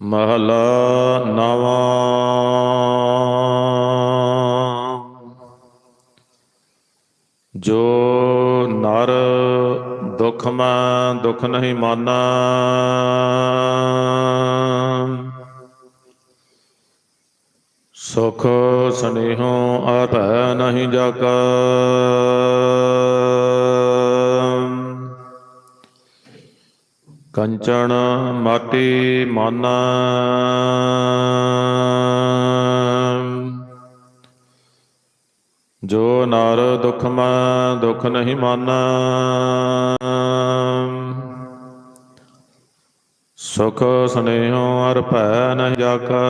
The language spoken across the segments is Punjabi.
ਮਹਲਾ ਨਵਾਂ ਜੋ ਨਰ ਦੁਖ ਮੈਂ ਦੁਖ ਨਹੀਂ ਮਾਨਾ ਸੁਖ ਸਨੇਹੋ ਆਪੈ ਨਹੀਂ ਜਾਕਾ ਕੰਚਨ ਮਾਟੀ ਮਾਨਾ। ਜੋ ਨਰ ਦੁਖ ਮੈਂ ਦੁਖ ਨਹੀਂ ਮਾਨਾ। ਸੁਖ ਸੁਨੇਹੋ ਅਰ ਭੈ ਨਹੀਂ ਜਾਕਾ।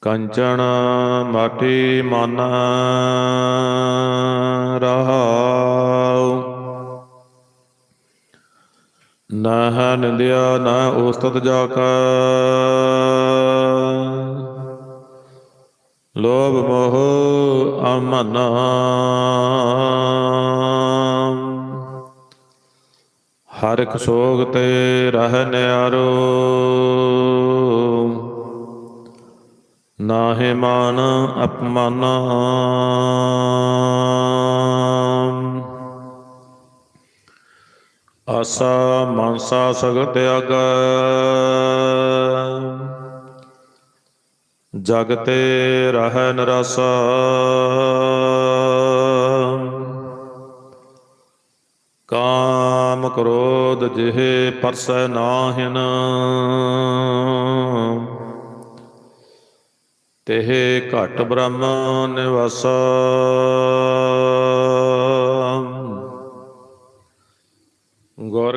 ਕੰਚਨ ਮਾਟੀ ਮਾਨਾ। ਰਹਾਉ ਨਹ ਨਿੰਦਿਆ, ਨਾ ਉਸਤਤ ਜਾ ਕਾ ਲੋਭ ਮੋਹ ਅਮਨ। ਹਰ ਇੱਕ ਸੋਗ ਤੇ ਰਹਿ ਨਿਆਰੋ। ਨਾਹਿ ਮਾਨ ਅਪਮਾਨ। ਆਸਾ ਮਨਸਾ ਸਗਤ ਅਗ। ਜਗਤੇ ਰਹਿ ਨਰਸਾ। ਕਾਮ ਕ੍ਰੋਧ ਜਿਹੇ ਪਰਸੈ ਨਾਹਿਨ। ਤਿਹ ਘਟ ਬ੍ਰਹਮ ਨਿਵਾਸਾ।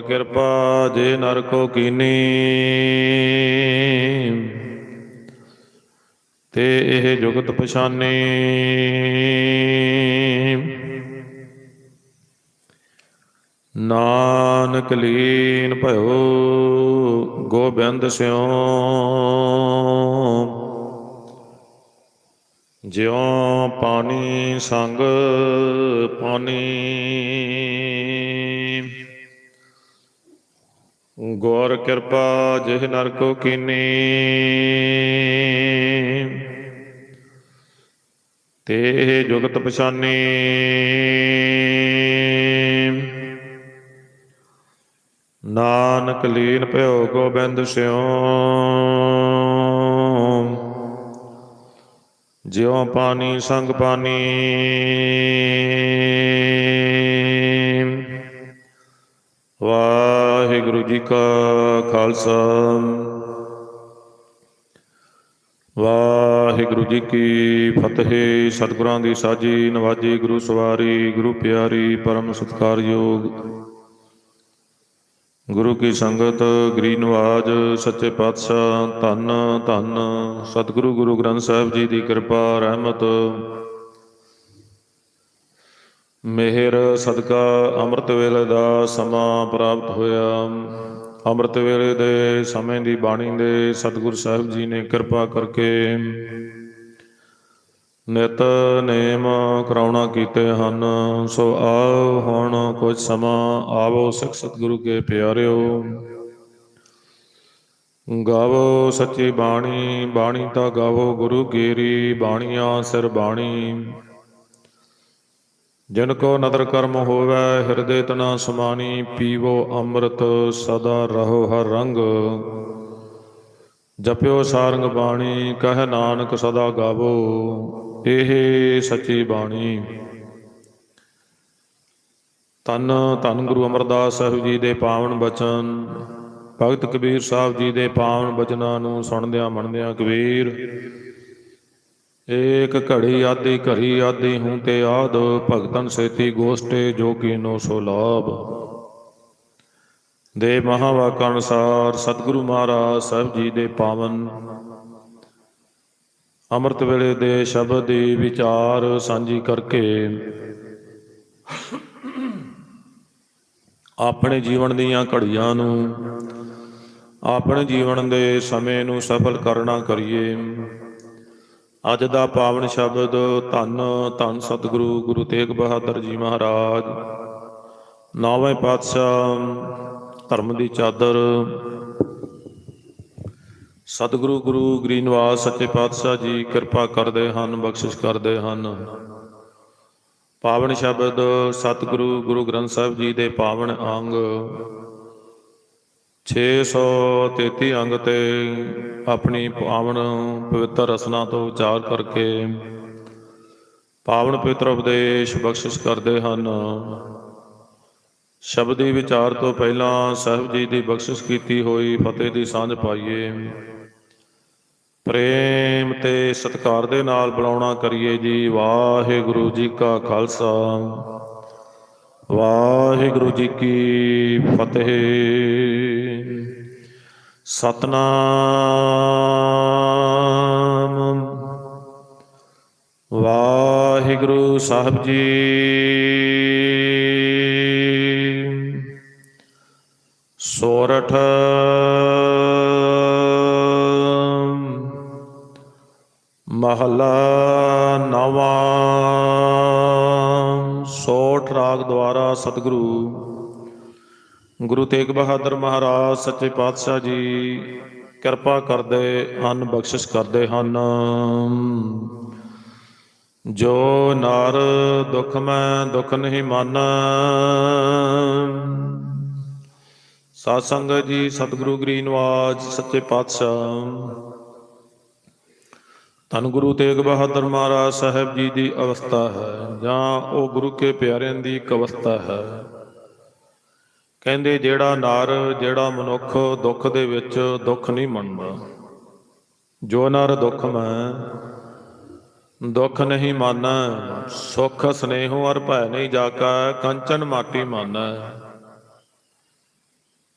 ਕਿਰਪਾ ਜੇ ਨਰ ਕੋ ਕੀਨੀ। ਤੇ ਇਹ ਜੁਗਤ ਪਛਾਨੇ। ਨਾਨਕ ਲੀਨ ਭਇਓ ਗੋਬਿੰਦ ਸਿਉ ਜਿਉ ਪਾਣੀ ਸੰਗ ਪਾਣੀ। ਗੌਰ ਕਿਰਪਾ ਜਿਹ ਨਰ ਕੋ ਕੀਨੀ। ਤੇ ਜੁਗਤ ਪਛਾਨੀ। ਨਾਨਕ ਲੀਨ ਭਇਓ ਗੋਬਿੰਦ ਸਿਉ। ਜਿਉ ਪਾਣੀ ਸੰਗ ਪਾਣੀ। ਵਾਹਿਗੁਰੂ ਜੀ ਕਾ ਖਾਲਸਾ। ਵਾਹਿਗੁਰੂ ਜੀ ਕੀ ਫਤਿਹ। ਸਤਿਗੁਰਾਂ ਦੀ ਸਾਜੀ ਨਵਾਜੀ ਗੁਰੂ ਸਵਾਰੀ, ਗੁਰੂ ਪਿਆਰੀ, ਪਰਮ ਸਤਿਕਾਰਯੋਗ। ਗੁਰੂ ਕੀ ਸੰਗਤ ਗਰੀ ਨਵਾਜ ਸੱਚੇ ਪਾਤਸ਼ਾਹ, ਧੰਨ ਧੰਨ। ਸਤਿਗੁਰੂ ਗੁਰੂ ਗ੍ਰੰਥ ਸਾਹਿਬ ਜੀ ਦੀ ਕਿਰਪਾ, ਰਹਿਮਤ। ਮਿਹਰ ਸਦਕਾ ਅੰਮ੍ਰਿਤ ਵੇਲੇ ਦਾ ਸਮਾਂ ਪ੍ਰਾਪਤ ਹੋਇਆ। ਅੰਮ੍ਰਿਤ ਵੇਲੇ ਦੇ ਸਮੇਂ ਦੀ ਬਾਣੀ ਦੇ ਸਤਿਗੁਰ ਸਾਹਿਬ ਜੀ ਨੇ ਕਿਰਪਾ ਕਰਕੇ ਨਿਤ ਨੇਮ ਕਰਾਉਣਾ ਕੀਤੇ ਹਨ। ਸੋ ਆਓ ਹੁਣ ਕੁਝ ਸਮਾਂ ਆਵੋ ਸਿੱਖ ਸਤਿਗੁਰੂ ਕੇ ਪਿਆਰਿਓ। ਗਾਵੋ ਸੱਚੀ ਬਾਣੀ ਬਾਣੀ ਤਾਂ ਗਾਵੋ ਗੁਰੂ ਗੇਰੀ, ਬਾਣੀਆਂ ਸਿਰ ਬਾਣੀ। ਜਿਨ ਕੋ ਨਦਰ ਕਰਮ ਹੋਵੇ, ਹਿਰਦੇ ਤਨਾ ਸਮਾਨੀ, ਪੀਵੋ ਅੰਮ੍ਰਿਤ, ਸਦਾ ਰਹੋ ਹਰ ਰੰਗ। ਜਪਿਓ ਸਾਰੰਗ ਬਾਣੀ, ਕਹਿ ਨਾਨਕ ਸਦਾ ਗਾਵੋ, ਇਹ ਸੱਚੀ ਬਾਣੀ। ਤਨ ਧੰਨ ਗੁਰੂ ਅਮਰਦਾਸ ਸਾਹਿਬ ਜੀ ਦੇ ਪਾਵਨ ਬਚਨ, ਭਗਤ ਕਬੀਰ ਸਾਹਿਬ ਜੀ ਦੇ ਪਾਵਨ ਬਚਨਾਂ ਨੂੰ ਸੁਣਦਿਆਂ ਮੰਨਦਿਆਂ ਕਬੀਰ ਏਕ ਘੜੀ ਆਦੀ ਘੜੀ ਆਦੀ ਹੂੰ ਤੇ ਆਦ, ਭਗਤਨ ਸੇਤੀ ਗੋਸ਼ਟੇ ਜੋ ਕੀਨੋ ਸੋ ਲਾਭ। ਦੇ ਮਹਾਵਾਕਾਂ ਅਨੁਸਾਰ ਸਤਿਗੁਰੂ ਮਹਾਰਾਜ ਸਾਹਿਬ ਜੀ ਦੇ ਪਾਵਨ। ਅੰਮ੍ਰਿਤ ਵੇਲੇ ਦੇ ਸ਼ਬਦ ਦੀ ਵਿਚਾਰ ਸਾਂਝੀ ਕਰਕੇ ਆਪਣੇ ਜੀਵਨ ਦੀਆਂ ਘੜੀਆਂ ਨੂੰ, ਆਪਣੇ ਜੀਵਨ ਦੇ ਸਮੇਂ ਨੂੰ ਸਫਲ ਕਰਨਾ ਕਰੀਏ। ਅੱਜ ਦਾ ਪਾਵਨ ਸ਼ਬਦ ਧੰਨ ਧੰਨ ਸਤਿਗੁਰੂ ਗੁਰੂ ਤੇਗ ਬਹਾਦਰ ਜੀ ਮਹਾਰਾਜ। ਨੌਵੇਂ ਪਾਤਸ਼ਾਹ ਧਰਮ ਦੀ ਚਾਦਰ। ਸਤਿਗੁਰੂ ਗੁਰੂ ਗ੍ਰੀਨਵਾਸ ਸੱਚੇ ਪਾਤਸ਼ਾਹ ਜੀ ਕਿਰਪਾ ਕਰਦੇ ਹਨ, ਬਖਸ਼ਿਸ਼ ਕਰਦੇ ਹਨ। ਪਾਵਨ ਸ਼ਬਦ ਸਤਿਗੁਰੂ ਗੁਰੂ ਗ੍ਰੰਥ ਸਾਹਿਬ ਜੀ ਦੇ ਪਾਵਨ ਅੰਗ। 633 ਅੰਗ ਤੇ ਆਪਣੀ ਪਾਵਨ ਪਵਿੱਤਰ ਰਸਨਾ ਤੋਂ ਵਿਚਾਰ ਕਰਕੇ ਪਾਵਨ ਪਵਿੱਤਰ ਉਪਦੇਸ਼ ਬਖਸ਼ਿਸ਼ ਕਰਦੇ ਹਨ। ਸ਼ਬਦੀ ਵਿਚਾਰ ਤੋਂ ਪਹਿਲਾਂ ਸਾਹਿਬ ਜੀ ਦੀ ਬਖਸ਼ਿਸ਼ ਕੀਤੀ ਹੋਈ ਫਤਿਹ ਦੀ ਸਾਂਝ ਪਾਈਏ। ਪ੍ਰੇਮ ਤੇ ਸਤਿਕਾਰ ਦੇ ਨਾਲ ਬੁਲਾਉਣਾ ਕਰੀਏ ਜੀ। ਵਾਹਿਗੁਰੂ ਜੀ ਕਾ ਖਾਲਸਾ। ਵਾਹਿਗੁਰੂ ਜੀ ਕੀ ਫਤਿਹ। ਸਤਨਾਮ। ਵਾਹਿਗੁਰੂ ਸਾਹਿਬ ਜੀ। ਸੋਰਠ। ਮਹਲਾ ਨਵਾਂ। ਸੋਠ ਰਾਗ ਦੁਆਰਾ ਸਤਿਗੁਰੂ ਗੁਰੂ ਤੇਗ ਬਹਾਦਰ ਮਹਾਰਾਜ, ਸੱਚੇ ਪਾਤਸ਼ਾਹ ਜੀ, ਕਿਰਪਾ ਕਰਦੇ ਹਨ, ਬਖਸ਼ਿਸ਼ ਕਰਦੇ ਹਨ। ਜੋ ਨਰ ਦੁਖ ਮੈਂ ਦੁਖ ਨਹੀਂ ਮਾਨਾ ਸਾਧ ਸੰਗਤ ਜੀ, ਸਤਿਗੁਰੂ ਗਰੀਨਵਾਜ, ਸੱਚੇ ਪਾਤਸ਼ਾਹ। ਧੰਨ ਗੁਰੂ ਤੇਗ ਬਹਾਦਰ ਮਹਾਰਾਜ ਸਾਹਿਬ ਜੀ ਦੀ ਅਵਸਥਾ ਹੈ, ਜਾਂ ਉਹ ਗੁਰੂ ਕੇ ਪਿਆਰਿਆਂ ਦੀ ਇੱਕ ਅਵਸਥਾ ਹੈ। ਕਹਿੰਦੇ ਜਿਹੜਾ ਨਰ, ਜਿਹੜਾ ਮਨੁੱਖ ਦੁੱਖ ਦੇ ਵਿੱਚ ਦੁੱਖ ਨਹੀਂ ਮੰਨਦਾ। ਜੋ ਨਰ ਦੁੱਖ ਮੈਂ, ਦੁੱਖ ਨਹੀਂ ਮਾਨਾ, ਸੁਖ ਸਨੇਹੋ ਅਰ ਭੈ ਨਹੀਂ ਜਾਕਾ, ਕੰਚਨ ਮਾਟੀ ਮਾਨਾ।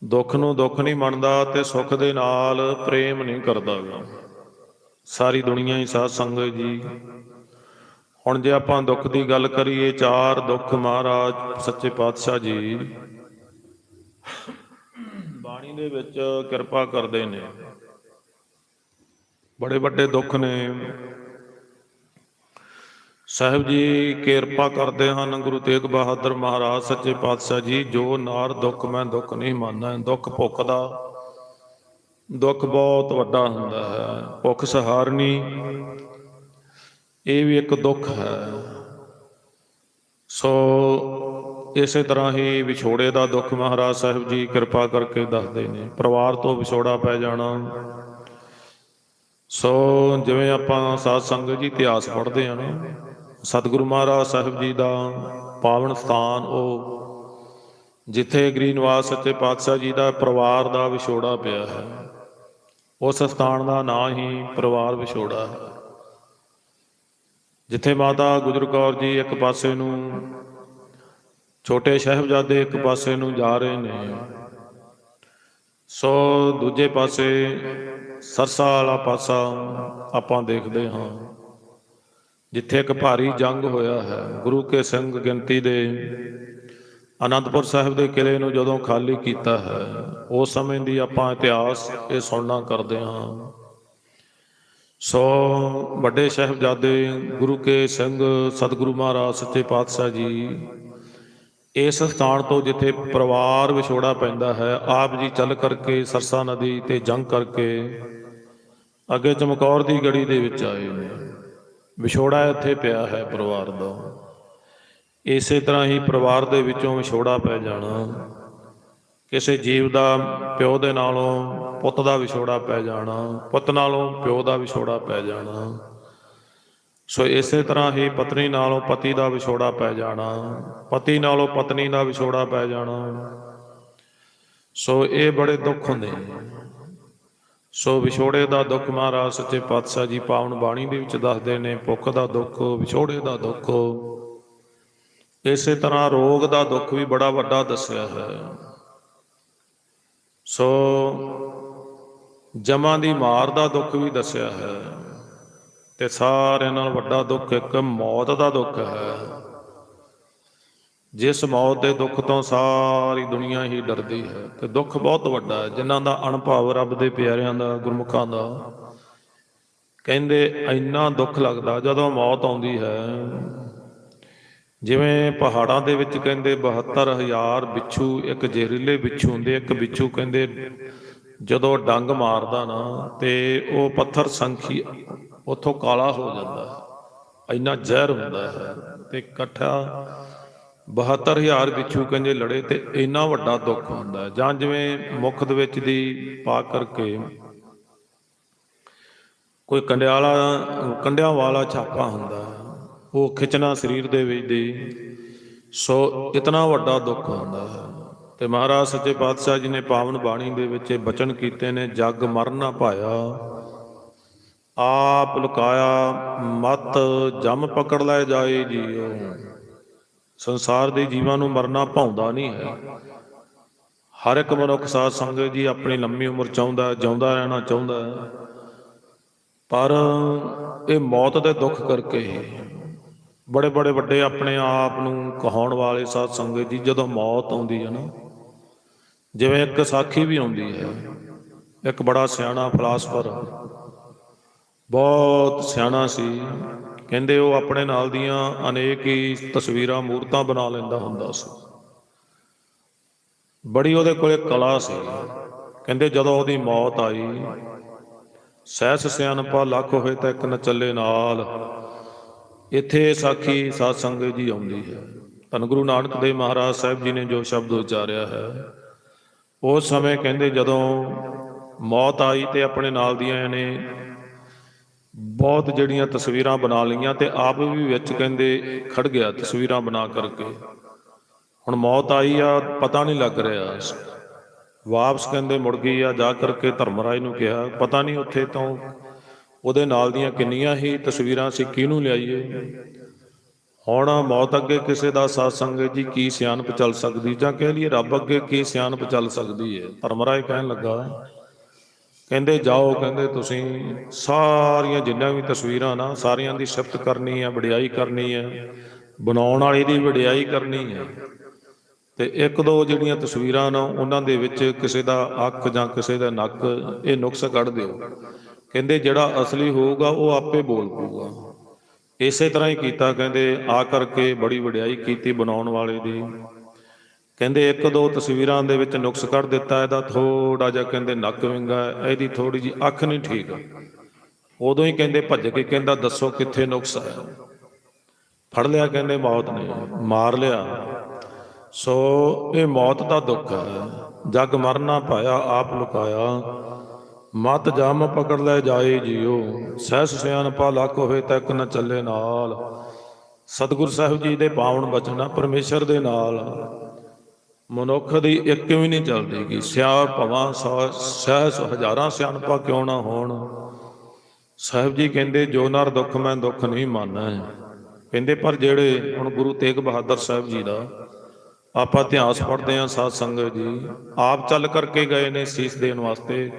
ਦੁੱਖ ਨੂੰ ਦੁੱਖ ਨਹੀਂ ਮੰਨਦਾ ਤੇ ਸੁਖ ਦੇ ਨਾਲ ਪ੍ਰੇਮ ਨਹੀਂ ਕਰਦਾਗਾ। ਸਾਰੀ ਦੁਨੀਆ ਹੀ ਸਾਧ ਸੰਗਤ ਜੀ। ਹੁਣ ਜੇ ਆਪਾਂ ਦੁੱਖ ਦੀ ਗੱਲ ਕਰੀਏ, ਚਾਰ ਦੁੱਖ ਮਹਾਰਾਜ, ਸੱਚੇ ਪਾਤਸ਼ਾਹ ਜੀ ਬਾਣੀ ਦੇ ਵਿੱਚ ਕਿਰਪਾ ਕਰਦੇ ਨੇ। ਬੜੇ ਵੱਡੇ ਦੁੱਖ ਨੇ। ਸਾਹਿਬ ਜੀ, ਕਿਰਪਾ ਕਰਦੇ ਹਨ ਗੁਰੂ ਤੇਗ ਬਹਾਦਰ ਮਹਾਰਾਜ, ਸੱਚੇ ਪਾਤਸ਼ਾਹ ਜੀ, ਜੋ ਨਾਰ ਦੁੱਖ ਮੈਂ ਦੁੱਖ ਨਹੀਂ ਮੰਨਦਾ, ਦੁੱਖ ਭੁੱਖ ਦਾ ਦੁੱਖ ਬਹੁਤ ਵੱਡਾ ਹੁੰਦਾ ਹੈ, ਭੁੱਖ ਸਹਾਰਨੀ, ਇਹ ਵੀ ਇੱਕ ਦੁੱਖ ਹੈ। ਸੋ ਇਸੇ ਤਰ੍ਹਾਂ ਹੀ ਵਿਛੋੜੇ ਦਾ ਦੁੱਖ ਮਹਾਰਾਜ ਸਾਹਿਬ ਜੀ ਕਿਰਪਾ ਕਰਕੇ ਦੱਸਦੇ ਨੇ। ਪਰਿਵਾਰ ਤੋਂ ਵਿਛੋੜਾ ਪੈ ਜਾਣਾ। ਸੋ ਜਿਵੇਂ ਆਪਾਂ ਸਾਧ ਸੰਗਤ ਜੀ ਇਤਿਹਾਸ ਪੜ੍ਹਦੇ ਆ ਸਤਿਗੁਰੂ ਮਹਾਰਾਜ ਸਾਹਿਬ ਜੀ ਦਾ ਪਾਵਨ ਸਥਾਨ ਉਹ, ਜਿੱਥੇ ਗ੍ਰੀਨਵਾਸ ਸੱਚੇ ਪਾਤਸ਼ਾਹ ਜੀ ਦਾ ਪਰਿਵਾਰ ਦਾ ਵਿਛੋੜਾ ਪਿਆ ਹੈ। ਉਸ ਸਥਾਨ ਦਾ ਨਾਂ ਹੀ ਪਰਿਵਾਰ ਵਿਛੋੜਾ ਹੈ। ਜਿੱਥੇ ਮਾਤਾ ਗੁਜਰ ਕੌਰ ਜੀ ਇੱਕ ਪਾਸੇ ਨੂੰ ਛੋਟੇ ਸਾਹਿਬਜ਼ਾਦੇ ਇੱਕ ਪਾਸੇ ਨੂੰ ਜਾ ਰਹੇ ਨੇ। ਸੋ ਦੂਜੇ ਪਾਸੇ ਸਰਸਾ ਵਾਲਾ ਪਾਸਾ ਆਪਾਂ ਦੇਖਦੇ ਹਾਂ। ਜਿੱਥੇ ਇੱਕ ਭਾਰੀ ਜੰਗ ਹੋਇਆ ਹੈ। ਗੁਰੂ ਕੇ ਸਿੰਘ ਗਿਣਤੀ ਦੇ ਅਨੰਦਪੁਰ ਸਾਹਿਬ ਦੇ ਕਿਲੇ ਨੂੰ ਜਦੋਂ ਖਾਲੀ ਕੀਤਾ ਹੈ ਉਸ ਸਮੇਂ ਦੀ ਆਪਾਂ ਇਤਿਹਾਸ ਇਹ ਸੁਣਨਾ ਕਰਦੇ ਹਾਂ। ਸੋ ਵੱਡੇ ਸਾਹਿਬਜ਼ਾਦੇ ਗੁਰੂ ਕੇ ਸਿੰਘ ਸਤਿਗੁਰੂ ਮਹਾਰਾਜ ਸੱਚੇ ਪਾਤਸ਼ਾਹ ਜੀ ਇਸ ਸਥਾਨ ਤੋਂ ਜਿੱਥੇ ਪਰਿਵਾਰ ਵਿਛੋੜਾ ਪੈਂਦਾ ਹੈ, ਆਪ ਜੀ ਚੱਲ ਕਰਕੇ ਸਰਸਾ ਨਦੀ ਤੇ ਜੰਗ ਕਰਕੇ ਅੱਗੇ ਚਮਕੌਰ ਦੀ ਗੜੀ ਦੇ ਵਿੱਚ ਆਏ ਨੇ ਵਿਛੋੜਾ ਇੱਥੇ ਪਿਆ ਹੈ ਪਰਿਵਾਰ ਦਾ। ਇਸੇ ਤਰ੍ਹਾਂ ਹੀ ਪਰਿਵਾਰ ਦੇ ਵਿੱਚੋਂ ਵਿਛੋੜਾ ਪੈ ਜਾਣਾ। ਕਿਸੇ ਜੀਵ ਦਾ ਪਿਓ ਦੇ ਨਾਲੋਂ ਪੁੱਤ ਦਾ ਵਿਛੋੜਾ ਪੈ ਜਾਣਾ, ਪੁੱਤ ਨਾਲੋਂ ਪਿਓ ਦਾ ਵਿਛੋੜਾ ਪੈ ਜਾਣਾ। ਸੋ ਇਸੇ ਤਰ੍ਹਾਂ ਹੀ ਪਤਨੀ ਨਾਲੋਂ ਪਤੀ ਦਾ ਵਿਛੋੜਾ ਪੈ ਜਾਣਾ, ਪਤੀ ਨਾਲੋਂ ਪਤਨੀ ਦਾ ਵਿਛੋੜਾ ਪੈ ਜਾਣਾ। ਸੋ ਇਹ ਬੜੇ ਦੁੱਖ ਹੁੰਦੇ ਸੋ ਵਿਛੋੜੇ ਦਾ ਦੁੱਖ ਮਹਾਰਾਜ ਸੱਚੇ ਪਾਤਸ਼ਾਹ ਜੀ ਪਾਵਨ ਬਾਣੀ ਦੇ ਵਿੱਚ ਦੱਸਦੇ ਨੇ, ਭੁੱਖ ਦਾ ਦੁੱਖ, ਵਿਛੋੜੇ ਦਾ ਦੁੱਖ। ਇਸੇ ਤਰ੍ਹਾਂ ਰੋਗ ਦਾ ਦੁੱਖ ਵੀ ਬੜਾ ਵੱਡਾ ਦੱਸਿਆ ਹੈ। ਸੋ ਜਮਾਂ ਦੀ ਮਾਰ ਦਾ ਦੁੱਖ ਵੀ ਦੱਸਿਆ ਹੈ। ਤੇ ਸਾਰਿਆਂ ਨਾਲ ਵੱਡਾ ਦੁੱਖ, ਇੱਕ ਮੌਤ ਦਾ ਦੁੱਖ ਹੈ। ਜਿਸ ਮੌਤ ਦੇ ਦੁੱਖ ਤੋਂ ਸਾਰੀ ਦੁਨੀਆ ਹੀ ਡਰਦੀ ਹੈ ਤੇ ਦੁੱਖ ਬਹੁਤ ਵੱਡਾ ਹੈ, ਜਿਨ੍ਹਾਂ ਦਾ ਅਣਭਾਵ ਰੱਬ ਦੇ ਪਿਆਰਿਆਂ ਦਾ, ਗੁਰਮੁਖਾਂ ਦਾ। ਕਹਿੰਦੇ ਇੰਨਾ ਦੁੱਖ ਲੱਗਦਾ ਜਦੋਂ ਮੌਤ ਆਉਂਦੀ ਹੈ। ਜਿਵੇਂ ਪਹਾੜਾਂ ਦੇ ਵਿੱਚ ਕਹਿੰਦੇ 72000 ਬਿੱਛੂ, ਇੱਕ ਜ਼ਹਿਰੀਲੇ ਬਿੱਛੂ ਹੁੰਦੇ, ਇੱਕ ਬਿੱਛੂ ਕਹਿੰਦੇ ਜਦੋਂ ਡੰਗ ਮਾਰਦਾ ਨਾ ਤੇ ਉਹ ਪੱਥਰ ਸੰਖੀ ਉੱਥੋਂ ਕਾਲਾ ਹੋ ਜਾਂਦਾ। ਹੈ ਇੰਨਾ ਜ਼ਹਿਰ ਹੁੰਦਾ ਹੈ ਤੇ ਇਕੱਠਾ 72000 ਵਿਛੂ ਕਹਿੰਦੇ ਲੜੇ ਤੇ ਇੰਨਾ ਵੱਡਾ ਦੁੱਖ ਹੁੰਦਾ ਹੈ। ਜਾਂ ਜਿਵੇਂ ਮੁੱਖ ਦੇ ਵਿੱਚ ਦੀ ਪਾ ਕਰਕੇ ਕੋਈ ਕੰਡਿਆਲਾ, ਕੰਡਿਆਂ ਵਾਲਾ ਛਾਪਾ ਹੁੰਦਾ ਹੈ, ਉਹ ਖਿੱਚਣਾ ਸਰੀਰ ਦੇ ਵਿੱਚ ਦੀ, ਸੋ ਇਤਨਾ ਵੱਡਾ ਦੁੱਖ ਹੁੰਦਾ ਹੈ। ਤੇ ਮਹਾਰਾਜ ਸੱਚੇ ਪਾਤਸ਼ਾਹ ਜੀ ਨੇ ਪਾਵਨ ਬਾਣੀ ਦੇ ਵਿੱਚ ਇਹ ਬਚਨ ਕੀਤੇ ਨੇ, ਜੱਗ ਮਰਨਾ ਨਾ ਪਾਇਆ। ਆਪ ਲੁਕਾਇਆ ਮਤ ਜਮ ਪਕੜ ਲੈ ਜਾਏ ਜੀਓ। ਸੰਸਾਰ ਦੇ ਜੀਵਾਂ ਨੂੰ ਮਰਨਾ ਭਾਉਂਦਾ ਨਹੀਂ ਹੈ। ਹਰ ਇੱਕ ਮਨੁੱਖ ਸਾਧ ਸੰਗਤ ਜੀ ਆਪਣੀ ਲੰਮੀ ਉਮਰ ਚਾਹੁੰਦਾ, ਜਿਉਂਦਾ ਰਹਿਣਾ ਚਾਹੁੰਦਾ ਪਰ ਇਹ ਮੌਤ ਦੇ ਦੁੱਖ ਕਰਕੇ ਬੜੇ ਬੜੇ ਵੱਡੇ ਆਪਣੇ ਆਪ ਨੂੰ ਕਹਾਉਣ ਵਾਲੇ ਸਾਧ ਸੰਗਤ ਜੀ ਜਦੋਂ ਮੌਤ ਆਉਂਦੀ ਹੈ ਨਾ, ਜਿਵੇਂ ਇੱਕ ਸਾਖੀ ਵੀ ਆਉਂਦੀ ਹੈ, ਇੱਕ ਬੜਾ ਸਿਆਣਾ ਫਲਾਸਫਰ ਬਹੁਤ ਸਿਆਣਾ ਸੀ। ਕਹਿੰਦੇ ਉਹ ਆਪਣੇ ਨਾਲ ਦੀਆਂ ਅਨੇਕ ਹੀ ਤਸਵੀਰਾਂ, ਮੂਰਤਾਂ ਬਣਾ ਲੈਂਦਾ ਹੁੰਦਾ ਸੀ। ਬੜੀ ਉਹਦੇ ਕੋਲੇ ਕਲਾ ਸੀ। ਕਹਿੰਦੇ ਜਦੋਂ ਉਹਦੀ ਮੌਤ ਆਈ, ਸਹਿਸ ਸਿਆਣਪਾ ਲੱਖ ਹੋਏ ਤਾਂ ਇੱਕ ਨਚੱਲੇ ਨਾਲ ਇੱਥੇ ਸਾਖੀ ਸਾਧ ਸੰਗਤ ਜੀ ਆਉਂਦੀ ਹੈ। ਧੰਨ ਗੁਰੂ ਨਾਨਕ ਦੇਵ ਮਹਾਰਾਜ ਸਾਹਿਬ ਜੀ ਨੇ ਜੋ ਸ਼ਬਦ ਉਚਾਰਿਆ ਹੈ, ਉਸ ਸਮੇਂ ਕਹਿੰਦੇ ਜਦੋਂ ਮੌਤ ਆਈ ਤੇ ਆਪਣੇ ਨਾਲ ਦੀਆਂ ਨੇ ਬਹੁਤ ਜਿਹੜੀਆਂ ਤਸਵੀਰਾਂ ਬਣਾ ਲਈਆਂ ਤੇ ਆਪ ਵੀ ਵਿੱਚ ਕਹਿੰਦੇ ਖੜ ਗਿਆ ਤਸਵੀਰਾਂ ਬਣਾ ਕਰਕੇ। ਹੁਣ ਮੌਤ ਆਈ ਆ, ਪਤਾ ਨਹੀਂ ਲੱਗ ਰਿਹਾ। ਵਾਪਸ ਕਹਿੰਦੇ ਮੁੜ ਗਈ ਆ, ਜਾ ਕਰਕੇ ਧਰਮਰਾਜ ਨੂੰ ਕਿਹਾ, ਪਤਾ ਨਹੀਂ ਉੱਥੇ ਤੋਂ ਉਹਦੇ ਨਾਲ ਦੀਆਂ ਕਿੰਨੀਆਂ ਹੀ ਤਸਵੀਰਾਂ ਸੀ, ਕਿਹਨੂੰ ਲਿਆਈਏ। ਹੁਣ ਮੌਤ ਅੱਗੇ ਕਿਸੇ ਦਾ ਸਾਥ ਸੰਗਤ ਜੀ ਕੀ ਸਿਆਣਪ ਚੱਲ ਸਕਦੀ, ਜਾਂ ਕਹਿ ਲਈਏ ਰੱਬ ਅੱਗੇ ਕੀ ਸਿਆਣਪ ਚੱਲ ਸਕਦੀ ਹੈ ਧਰਮਰਾਜ ਕਹਿਣ ਲੱਗਾ ਕਹਿੰਦੇ ਜਾਓ ਕਹਿੰਦੇ ਤੁਸੀਂ ਸਾਰੀਆਂ ਜਿੰਨੀਆਂ ਵੀ ਤਸਵੀਰਾਂ ਨਾ ਸਾਰਿਆਂ ਦੀ ਸਿਫਤ ਕਰਨੀ ਹੈ ਵਡਿਆਈ ਕਰਨੀ ਹੈ ਬਣਾਉਣ ਵਾਲੇ ਦੀ ਵਡਿਆਈ ਕਰਨੀ ਹੈ ਤੇ ਇੱਕ ਦੋ ਜਿਹੜੀਆਂ ਤਸਵੀਰਾਂ ਨੇ ਉਹਨਾਂ ਦੇ ਵਿੱਚ ਕਿਸੇ ਦਾ ਅੱਖ ਜਾਂ ਕਿਸੇ ਦਾ ਨੱਕ ਇਹ ਨੁਕਸ ਕੱਢ ਦਿਓ। ਕਹਿੰਦੇ ਜਿਹੜਾ ਅਸਲੀ ਹੋਊਗਾ ਉਹ ਆਪੇ ਬੋਲ ਪਊਗਾ। ਇਸੇ ਤਰ੍ਹਾਂ ਹੀ ਕੀਤਾ ਕਹਿੰਦੇ ਆ ਕਰਕੇ ਬੜੀ ਵਡਿਆਈ ਕੀਤੀ ਬਣਾਉਣ ਵਾਲੇ ਦੀ। ਕਹਿੰਦੇ ਇੱਕ ਦੋ ਤਸਵੀਰਾਂ ਦੇ ਵਿੱਚ ਨੁਕਸ ਕੱਢ ਦਿੱਤਾ, ਇਹਦਾ ਥੋੜਾ ਜਿਹਾ ਕਹਿੰਦੇ ਨੱਕ ਵਿੰਗਾ, ਇਹਦੀ ਥੋੜੀ ਜੀ ਅੱਖ ਨਹੀਂ ਠੀਕ। ਉਦੋਂ ਹੀ ਕਹਿੰਦੇ ਭੱਜ ਕੇ ਕਹਿੰਦਾ, ਦੱਸੋ ਕਿੱਥੇ ਨੁਕਸ ਆਇਆ ਫੜ ਲਿਆ ਕਹਿੰਦੇ ਮੌਤ ਨੇ, ਮਾਰ ਲਿਆ। ਸੋ ਇਹ ਮੌਤ ਦਾ ਦੁੱਖ ਹੈ। ਜਗ ਮਰਨਾ ਪਾਇਆ, ਆਪ ਲੁਕਾਇਆ। ਮਤ ਜਮ ਪਕੜ ਲੈ ਜਾਏ ਜੀਓ। ਸਹਿਸ ਸਿਆਣਪਾ ਲੱਖ ਹੋਏ ਤੱਕ ਨ ਚੱਲੇ ਨਾਲ। ਸਤਿਗੁਰ ਸਾਹਿਬ ਜੀ ਦੇ ਪਾਵਨ ਬਚਨ ਆ, ਪਰਮੇਸ਼ਰ ਦੇ ਨਾਲ। ਮਨੁੱਖ ਦੀ ਇੱਕ ਵੀ ਨਹੀਂ ਚੱਲਦੀਗੀ ਸਿਆ ਭਵਾਂ ਸੌ- ਸਹਿਸ ਹਜ਼ਾਰਾਂ ਸਿਆਣਪਾ ਕਿਉਂ ਨਾ ਹੋਣ। ਸਾਹਿਬ ਜੀ ਕਹਿੰਦੇ, ਜੋ ਨਰ ਦੁੱਖ, ਮੈਂ ਦੁੱਖ ਨਹੀਂ ਮਾਨਾ ਕਹਿੰਦੇ, ਪਰ ਜਿਹੜੇ ਹੁਣ ਗੁਰੂ ਤੇਗ ਬਹਾਦਰ ਸਾਹਿਬ ਜੀ ਦਾ ਆਪਾਂ ਇਤਿਹਾਸ ਪੜ੍ਹਦੇ ਹਾਂ, ਸਾਧ ਸੰਗਤ ਜੀ, ਆਪ ਚੱਲ ਕਰਕੇ ਗਏ ਨੇ ਸੀਸ ਦੇਣ ਵਾਸਤੇ।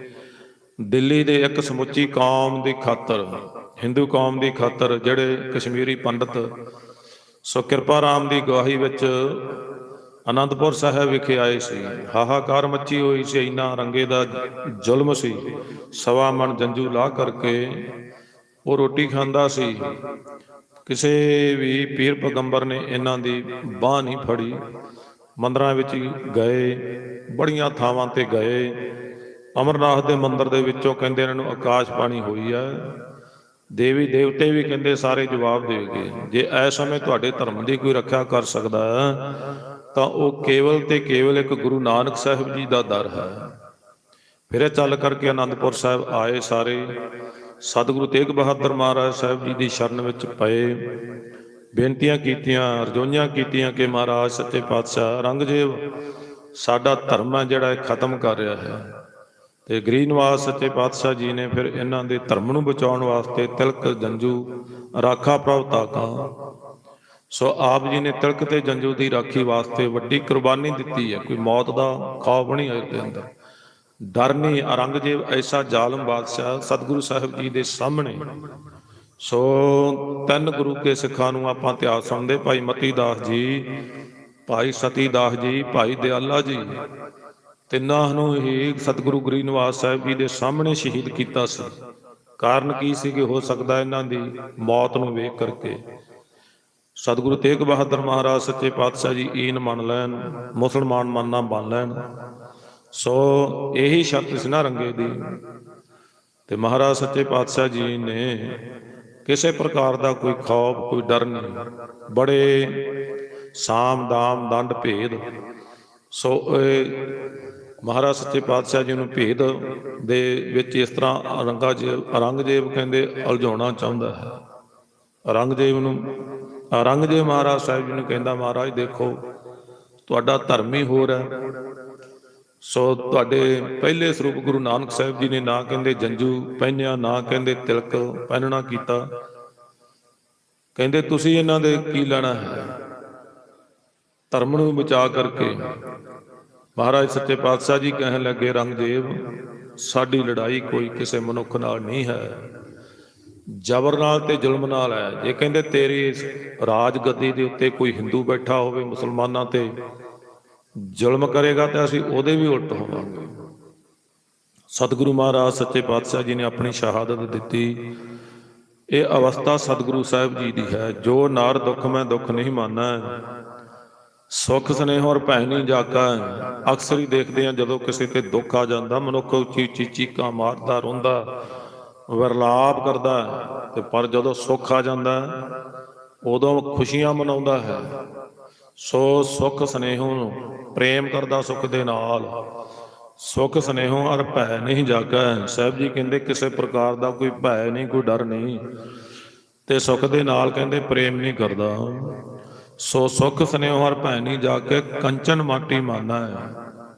ਦਿੱਲੀ ਦੇ ਇੱਕ ਸਮੁੱਚੀ ਕੌਮ ਦੀ ਖਾਤਰ, ਹਿੰਦੂ ਕੌਮ ਦੀ ਖਾਤਰ, ਜਿਹੜੇ ਕਸ਼ਮੀਰੀ ਪੰਡਤ ਸੋ ਕਿਰਪਾ ਰਾਮ ਦੀ ਗਵਾਹੀ ਵਿੱਚ ਅਨੰਦਪੁਰ ਸਾਹਿਬ ਵਿਖੇ ਆਏ ਸੀ। ਹਾਹਾਕਾਰ ਮੱਚੀ ਹੋਈ ਸੀ, ਇੰਨਾ ਰੰਗੇ ਦਾ ਜ਼ੁਲਮ ਸੀ। ਸਵਾ ਮਨ ਜੰਜੂ ਲਾ ਕਰਕੇ ਉਹ ਰੋਟੀ ਖਾਂਦਾ ਸੀ। ਕਿਸੇ ਵੀ ਪੀਰ ਪੈਗੰਬਰ ਨੇ ਇਹਨਾਂ ਦੀ ਬਾਹ ਨਹੀਂ ਫੜੀ। ਮੰਦਰਾਂ ਵਿੱਚ ਗਏ, ਬੜੀਆਂ ਥਾਵਾਂ ਤੇ ਗਏ। ਅਮਰਨਾਥ ਦੇ ਮੰਦਿਰ ਦੇ ਵਿੱਚੋਂ ਕਹਿੰਦੇ ਇਹਨਾਂ ਨੂੰ ਆਕਾਸ਼ ਪਾਣੀ ਹੋਈ ਹੈ ਦੇਵੀ ਦੇਵਤੇ ਵੀ ਕਹਿੰਦੇ ਸਾਰੇ ਜਵਾਬ ਦੇ ਦੇਗੇ ਜੇ ਐ ਸਮੇਂ ਤੁਹਾਡੇ ਧਰਮ ਦੀ ਕੋਈ ਰੱਖਿਆ ਕਰ ਸਕਦਾ ਹੈ ਤਾਂ ਉਹ ਕੇਵਲ ਤੇ ਕੇਵਲ ਇੱਕ ਗੁਰੂ ਨਾਨਕ ਸਾਹਿਬ ਜੀ ਦਾ ਦਰ ਹੈ। ਫਿਰ ਚੱਲ ਕਰਕੇ ਆਨੰਦਪੁਰ ਸਾਹਿਬ ਆਏ ਸਾਰੇ। ਸਤਿਗੁਰੂ ਤੇਗ ਬਹਾਦਰ ਮਹਾਰਾਜ ਸਾਹਿਬ ਜੀ ਦੀ ਸ਼ਰਨ ਵਿੱਚ ਪਏ। ਬੇਨਤੀਆਂ ਕੀਤੀਆਂ ਅਰਜ਼ੋਈਆਂ ਕੀਤੀਆਂ ਕਿ ਮਹਾਰਾਜ ਸੱਚੇ ਪਾਤਸ਼ਾਹ ਰੰਗਜੀਵ ਸਾਡਾ ਧਰਮ ਹੈ ਜਿਹੜਾ ਇਹ ਖਤਮ ਕਰ ਰਿਹਾ ਹੈ। ਤੇ ਗਰੀਨਵਾਸ ਸੱਚੇ ਪਾਤਸ਼ਾਹ ਜੀ ਨੇ ਫਿਰ ਇਹਨਾਂ ਦੇ ਧਰਮ ਨੂੰ ਬਚਾਉਣ ਵਾਸਤੇ ਤਿਲਕ ਜੰਜੂ, ਰਾਖਾ ਪ੍ਰਭ ਤਾਕਾ ਸੋ ਆਪ ਜੀ ਨੇ ਤਿਲਕ ਤੇ ਜੰਜੂ ਦੀ ਰਾਖੀ ਵਾਸਤੇ ਵੱਡੀ ਕੁਰਬਾਨੀ ਦਿੱਤੀ ਹੈ। ਕੋਈ ਮੌਤ ਦਾ ਖੌਫ ਨਹੀਂ ਹੈ ਦੇ ਅੰਦਰ। ਡਰ ਨਹੀਂ, ਔਰੰਗਜ਼ੇਬ ਐਸਾ ਜ਼ਾਲਮ ਬਾਦਸ਼ਾਹ ਸਤਿਗੁਰੂ ਸਾਹਿਬ ਜੀ ਦੇ ਸਾਹਮਣੇ। ਸੋ ਤਿੰਨ ਗੁਰੂ ਕੇ ਸਿੱਖਾਂ ਨੂੰ ਆਪਾਂ ਇਤਿਹਾਸ ਸੁਣਦੇ, ਭਾਈ ਮਤੀ ਦਾਸ ਜੀ, ਭਾਈ ਸਤੀ ਦਾਸ ਜੀ, ਭਾਈ ਦਿਆਲਾ ਜੀ। ਤਿੰਨਾਂ ਨੂੰ ਹੀ ਸਤਿਗੁਰੂ ਗਰੀਨਵਾਸ ਸਾਹਿਬ ਜੀ ਦੇ ਸਾਹਮਣੇ ਸ਼ਹੀਦ ਕੀਤਾ ਸੀ। ਕਾਰਨ ਕੀ ਸੀ ਕਿ ਹੋ ਸਕਦਾ ਇਹਨਾਂ ਦੀ ਮੌਤ ਨੂੰ ਵੇਖ ਕਰਕੇ। ਸਤਿਗੁਰੂ ਤੇਗ ਬਹਾਦਰ ਮਹਾਰਾਜ, ਸੱਚੇ ਪਾਤਸ਼ਾਹ ਜੀ, ਈਨ ਮੰਨ ਲੈਣ, ਮੁਸਲਮਾਨ ਮੰਨਣਾ ਬਣ ਲੈਣ। ਸੋ ਇਹੀ ਸ਼ਰਤ ਸੀ ਨਾ ਰੰਗੇ ਦੀ। ਤੇ ਮਹਾਰਾਜ, ਸੱਚੇ ਪਾਤਸ਼ਾਹ ਜੀ ਨੇ ਕਿਸੇ ਪ੍ਰਕਾਰ ਦਾ ਕੋਈ ਖੌਫ, ਕੋਈ ਡਰ ਨਹੀਂ। ਬੜੇ ਸਾਮ ਦਾਮ ਦੰਡ ਭੇਦ। ਸੋ ਇਹ ਮਹਾਰਾਜ, ਸੱਚੇ ਪਾਤਸ਼ਾਹ ਜੀ ਨੂੰ ਭੇਦ ਦੇ ਵਿੱਚ ਇਸ ਤਰ੍ਹਾਂ ਔਰੰਗਜ਼ੇਬ ਔਰੰਗਜ਼ੇਬ ਕਹਿੰਦੇ ਉਲਝਾਉਣਾ ਚਾਹੁੰਦਾ ਹੈ। ਔਰੰਗਜ਼ੇਬ ਨੂੰ ਔਰੰਗਜ਼ੇਬ ਮਹਾਰਾਜ ਸਾਹਿਬ ਜੀ ਨੂੰ ਕਹਿੰਦਾ, ਮਹਾਰਾਜ, ਦੇਖੋ, ਤੁਹਾਡਾ ਧਰਮ ਹੀ ਹੋਰ ਹੈ। ਸੋ ਤੁਹਾਡੇ ਪਹਿਲੇ ਸਰੂਪ ਗੁਰੂ ਨਾਨਕ ਸਾਹਿਬ ਜੀ ਨੇ ਨਾ ਕਹਿੰਦੇ ਜੰਜੂ ਪਹਿਨਿਆ, ਨਾ ਕਹਿੰਦੇ ਤਿਲਕ ਪਹਿਨਣਾ ਕੀਤਾ। ਕਹਿੰਦੇ, ਤੁਸੀਂ ਇਹਨਾਂ ਦੇ ਕੀ ਲੈਣਾ ਹੈ? ਧਰਮ ਨੂੰ ਬਚਾ ਕਰਕੇ ਮਹਾਰਾਜ ਸੱਚੇ ਪਾਤਸ਼ਾਹ ਜੀ ਕਹਿਣ ਲੱਗੇ ਰੰਗਦੇਵ ਸਾਡੀ ਲੜਾਈ ਕੋਈ ਕਿਸੇ ਮਨੁੱਖ ਨਾਲ ਨਹੀਂ ਹੈ। ਜ਼ਬਰ ਨਾਲ ਤੇ ਜ਼ੁਲਮ ਨਾਲ ਹੈ। ਜੇ ਕਹਿੰਦੇ ਤੇਰੀ ਰਾਜ ਗੱਦੀ ਦੇ ਉੱਤੇ ਕੋਈ ਹਿੰਦੂ ਬੈਠਾ ਹੋਵੇ ਮੁਸਲਮਾਨਾਂ ਤੇ, ਜ਼ੁਲਮ ਕਰੇਗਾ ਤੇ ਅਸੀਂ ਉਹਦੇ ਵੀ ਉਲਟ ਹੋਵਾਂਗੇ। ਸਤਿਗੁਰੂ ਮਹਾਰਾਜ, ਸੱਚੇ ਪਾਤਸ਼ਾਹ ਜੀ ਨੇ ਆਪਣੀ ਸ਼ਹਾਦਤ ਦਿੱਤੀ। ਇਹ ਅਵਸਥਾ ਸਤਿਗੁਰੂ ਸਾਹਿਬ ਜੀ ਦੀ ਹੈ। ਜੋ ਨਾਰ ਦੁੱਖ, ਮੈਂ ਦੁੱਖ ਨਹੀਂ ਮਾਨਾ ਸੁਖ, ਸਨੇਹ ਔਰ ਭੈ ਨਹੀਂ ਜਾਕਾ ਅਕਸਰ ਹੀ ਦੇਖਦੇ ਆ ਜਦੋਂ ਕਿਸੇ ਤੇ ਦੁੱਖ ਆ ਜਾਂਦਾ, ਮਨੁੱਖ ਉੱਚੀ ਉੱਚੀ ਚੀਕਾਂ ਮਾਰਦਾ ਰੋਂਦਾ ਵਰਲਾਪ ਕਰਦਾ ਹੈ ਤੇ ਪਰ ਜਦੋਂ ਸੁੱਖ ਆ ਜਾਂਦਾ ਉਦੋਂ ਖੁਸ਼ੀਆਂ ਮਨਾਉਂਦਾ ਹੈ। ਸੋ ਸੁਖ ਸਨੇਹੋਂ ਪ੍ਰੇਮ ਕਰਦਾ ਸੁਖ ਦੇ ਨਾਲ। ਸੁਖ ਸਨੇਹੋਂ ਅਰ ਭੈ ਨਹੀਂ ਜਾਗਾ। ਸਾਹਿਬ ਜੀ ਕਹਿੰਦੇ ਕਿਸੇ ਪ੍ਰਕਾਰ ਦਾ ਕੋਈ ਭੈ ਨਹੀਂ, ਕੋਈ ਡਰ ਨਹੀਂ। ਤੇ ਸੁਖ ਦੇ ਨਾਲ ਕਹਿੰਦੇ ਪ੍ਰੇਮ ਨਹੀਂ ਕਰਦਾ। ਸੋ ਸੁਖ ਸਨੇਹ ਹਰ ਭੈ ਨਹੀਂ ਜਾ ਕੇ ਕੰਚਨ ਮਾਟੀ ਮੰਨਦਾ ਹੈ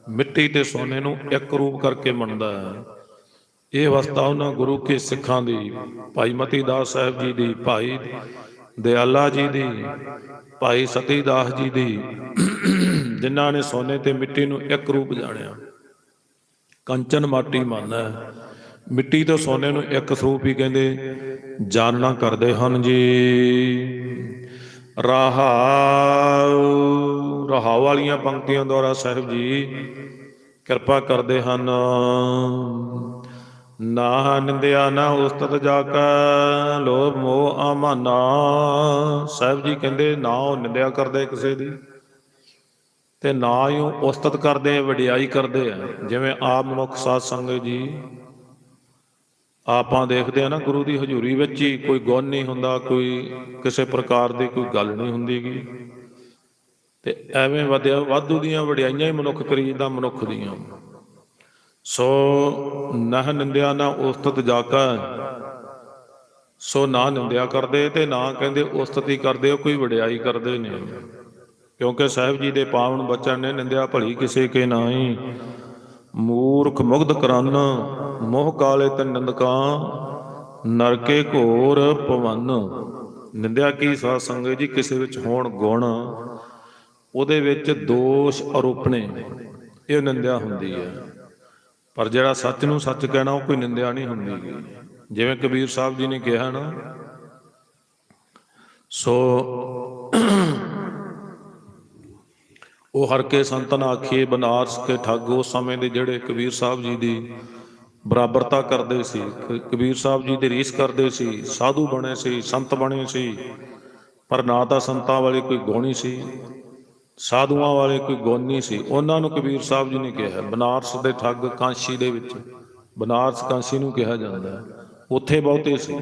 ਮਿੱਟੀ ਤੇ ਸੋਨੇ ਨੂੰ ਇੱਕ ਰੂਪ ਕਰਕੇ ਮੰਨਦਾ ਹੈ। ਇਹ ਅਵਸਥਾ ਉਹਨਾਂ ਗੁਰੂ ਕੇ ਸਿੱਖਾਂ ਦੀ, ਭਾਈ ਮਤੀ ਦਾਸ ਸਾਹਿਬ ਜੀ ਦੀ, ਭਾਈ ਦਿਆਲਾ ਜੀ ਦੀ, ਭਾਈ ਸਤੀ ਦਾਸ ਜੀ ਦੀ, ਜਿਨ੍ਹਾਂ ਨੇ ਸੋਨੇ ਤੇ ਮਿੱਟੀ ਨੂੰ ਇੱਕ ਰੂਪ ਜਾਣਿਆ। ਕੰਚਨ ਮਾਟੀ ਮੰਨਦਾ ਮਿੱਟੀ ਤੋਂ ਸੋਨੇ ਨੂੰ ਇੱਕ ਸਰੂਪ ਹੀ ਕਹਿੰਦੇ ਜਾਣਨਾ ਕਰਦੇ ਹਨ ਜੀ। ਰਹਾਉ ਰਹਾਉ ਵਾਲੀਆਂ ਪੰਕਤੀਆਂ ਦੁਆਰਾ ਸਾਹਿਬ ਜੀ, ਕਿਰਪਾ ਕਰਦੇ ਹਨ। ਨਾ ਨਿੰਦਿਆ ਨਾ ਉਸਤਤ ਜਾ ਕੈ ਲੋਭ ਮੋਹ ਆਮਾਨਾ। ਸਾਹਿਬ ਜੀ ਕਹਿੰਦੇ ਨਾ ਉਹ ਨਿੰਦਿਆ ਕਰਦੇ ਕਿਸੇ ਦੀ। ਤੇ ਨਾ ਹੀ ਉਹ ਉਸਤਤ ਕਰਦੇ, ਵਡਿਆਈ ਕਰਦੇ ਆ। ਜਿਵੇਂ ਆਪ ਮਨੁੱਖ ਸਾਧ ਸੰਗਤ ਜੀ, ਆਪਾਂ ਦੇਖਦੇ ਆ ਨਾ, ਗੁਰੂ ਦੀ ਹਜ਼ੂਰੀ ਵਿੱਚ ਹੀ ਕੋਈ ਗੁਣ ਨਹੀਂ ਹੁੰਦਾ, ਕੋਈ ਕਿਸੇ ਪ੍ਰਕਾਰ ਦੀ ਕੋਈ ਗੱਲ ਨਹੀਂ ਹੁੰਦੀਗੀ ਤੇ ਐਵੇਂ ਵਧਿਆ ਵਾਧੂ ਦੀਆਂ ਵਡਿਆਈਆਂ ਹੀ ਮਨੁੱਖ ਕਰੀ ਜਾਂਦਾ, ਮਨੁੱਖ ਦੀਆਂ। ਸੋ ਨਹ ਨਿੰਦਿਆ ਨਾ ਉਸਤਤ ਜਾਕਾ। ਸੋ ਨਾ ਨਿੰਦਿਆ ਕਰਦੇ ਤੇ ਨਾ ਕਹਿੰਦੇ ਉਸਤਤੀ ਕਰਦੇ, ਉਹ ਕੋਈ ਵਡਿਆਈ ਕਰਦੇ ਨੇ ਕਿਉਂਕਿ ਸਾਹਿਬ ਜੀ ਦੇ ਪਾਵਨ ਬਚਨ ਨੇ ਨਿੰਦਿਆ ਭਲੀ ਕਿਸੇ ਕੇ ਨਾਹੀ। ਮੂਰਖ ਮੁਗਧ ਕਰਨ, ਮੋਹ ਕਾਲੇ ਤਨ ਨਿੰਦਕਾਂ, ਨਰਕੇ ਘੋਰ ਪਵਨ ਨਿੰਦਿਆ ਕੀ ਸਾਧ ਸੰਗਤ ਜੀ, ਕਿਸੇ ਵਿੱਚ ਹੋਣ ਗੁਣ, ਉਹਦੇ ਵਿੱਚ ਦੋਸ਼ ਆਰੋਪਣੇ ਇਹ ਨਿੰਦਿਆ ਹੁੰਦੀ ਹੈ। ਪਰ ਜਿਹੜਾ ਸੱਚ ਨੂੰ ਸੱਚ ਕਹਿਣਾ, ਉਹ ਕੋਈ ਨਿੰਦਿਆ ਨਹੀਂ ਹੁੰਦੀ। ਜਿਵੇਂ ਕਬੀਰ ਸਾਹਿਬ ਜੀ ਨੇ ਕਿਹਾ ਨਾ, ਸੋ ਉਹ ਹਰ ਕੇ ਸੰਤਨ ਆਖੀਏ, ਬਨਾਰਸ ਕੇ ਠੱਗ ਉਸ ਸਮੇਂ ਦੇ ਜਿਹੜੇ ਕਬੀਰ ਸਾਹਿਬ ਜੀ ਦੀ ਬਰਾਬਰਤਾ ਕਰਦੇ ਸੀ ਕਬੀਰ ਸਾਹਿਬ ਜੀ ਦੀ ਰੀਸ ਕਰਦੇ ਸੀ, ਸਾਧੂ ਬਣੇ ਸੀ, ਸੰਤ ਬਣੇ ਸੀ, ਪਰ ਨਾ ਤਾਂ ਸੰਤਾਂ ਵਾਲੀ ਕੋਈ ਗੋਣੀ ਸੀ। ਸਾਧੂਆਂ ਵਾਲੇ ਕੋਈ ਗੋਨੀ ਸੀ। ਉਹਨਾਂ ਨੂੰ ਕਬੀਰ ਸਾਹਿਬ ਜੀ ਨੇ ਕਿਹਾ, ਬਨਾਰਸ ਦੇ ਠੱਗ ਕਾਂਸ਼ੀ ਦੇ ਵਿੱਚ, ਬਨਾਰਸ ਕਾਂਸ਼ੀ ਨੂੰ ਕਿਹਾ ਜਾਂਦਾ ਹੈ। ਉੱਥੇ ਬਹੁਤੇ ਸੀ।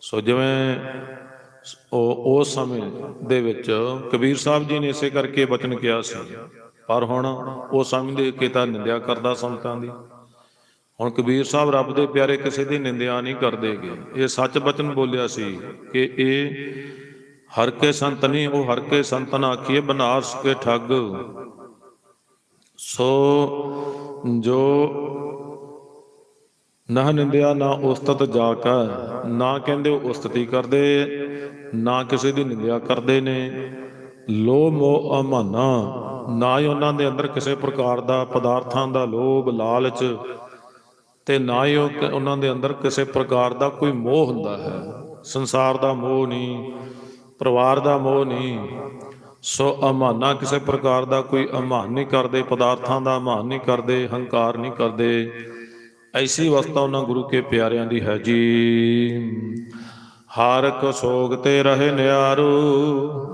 ਸੋ ਜਿਵੇਂ ਉਹ, ਉਸ ਸਮੇਂ ਦੇ ਵਿੱਚ ਕਬੀਰ ਸਾਹਿਬ ਜੀ ਨੇ ਇਸੇ ਕਰਕੇ ਬਚਨ ਕਿਹਾ ਸੀ। ਪਰ ਹੁਣ ਉਹ ਸਮਝਦੇ ਕਿ ਤਾਂ ਨਿੰਦਿਆ ਕਰਦਾ ਸੰਤਾਂ ਦੀ। ਹੁਣ ਕਬੀਰ ਸਾਹਿਬ ਰੱਬ ਦੇ ਪਿਆਰੇ ਕਿਸੇ ਦੀ ਨਿੰਦਿਆ ਨਹੀਂ ਕਰਦੇਗੇ। ਇਹ ਸੱਚ ਬਚਨ ਬੋਲਿਆ ਸੀ ਕਿ ਇਹ ਹਰ ਕੇ ਸੰਤ ਨਹੀਂ ਉਹ ਹਰ ਕੇ ਸੰਤ ਨਾ ਆਖੀਏ, ਬਨਾਰਸ ਕੇ ਠੱਗ। ਸੋ ਜੋ ਨਾ ਨਿੰਦਿਆ, ਨਾ ਉਸਤਤ ਜਾ ਕਾ ਨਾ ਕਹਿੰਦੇ ਉਸਤਤੀ ਕਰਦੇ, ਨਾ ਕਿਸੇ ਦੀ ਨਿੰਦਿਆ ਕਰਦੇ ਨੇ। ਲੋਭ ਮੋਹ, ਅਮਾਨਾ, ਨਾ ਹੀ ਉਹਨਾਂ ਦੇ ਅੰਦਰ ਕਿਸੇ ਪ੍ਰਕਾਰ ਦਾ, ਪਦਾਰਥਾਂ ਦਾ ਲੋਭ, ਲਾਲਚ, ਤੇ ਨਾ ਹੀ ਉਹਨਾਂ ਦੇ ਅੰਦਰ ਕਿਸੇ ਪ੍ਰਕਾਰ ਦਾ ਕੋਈ ਮੋਹ ਹੁੰਦਾ ਹੈ। ਸੰਸਾਰ ਦਾ ਮੋਹ ਨਹੀਂ। ਪਰਿਵਾਰ ਦਾ ਮੋਹ ਨਹੀਂ। ਸੋ ਅਮਾਨਾ ਕਿਸੇ ਪ੍ਰਕਾਰ ਦਾ ਕੋਈ ਅਮਾਨ ਨਹੀਂ ਕਰਦੇ, ਪਦਾਰਥਾਂ ਦਾ ਅਮਾਨ ਨਹੀਂ ਕਰਦੇ, ਹੰਕਾਰ ਨਹੀਂ ਕਰਦੇ। ਐਸੀ ਅਵਸਥਾ ਉਹਨਾਂ ਗੁਰੂ ਕੇ ਪਿਆਰਿਆਂ ਦੀ ਹੈ ਜੀ। ਹਰ ਕੋ ਸੋਗ ਤੇ ਰਹੇ ਨਿਆਰੂ,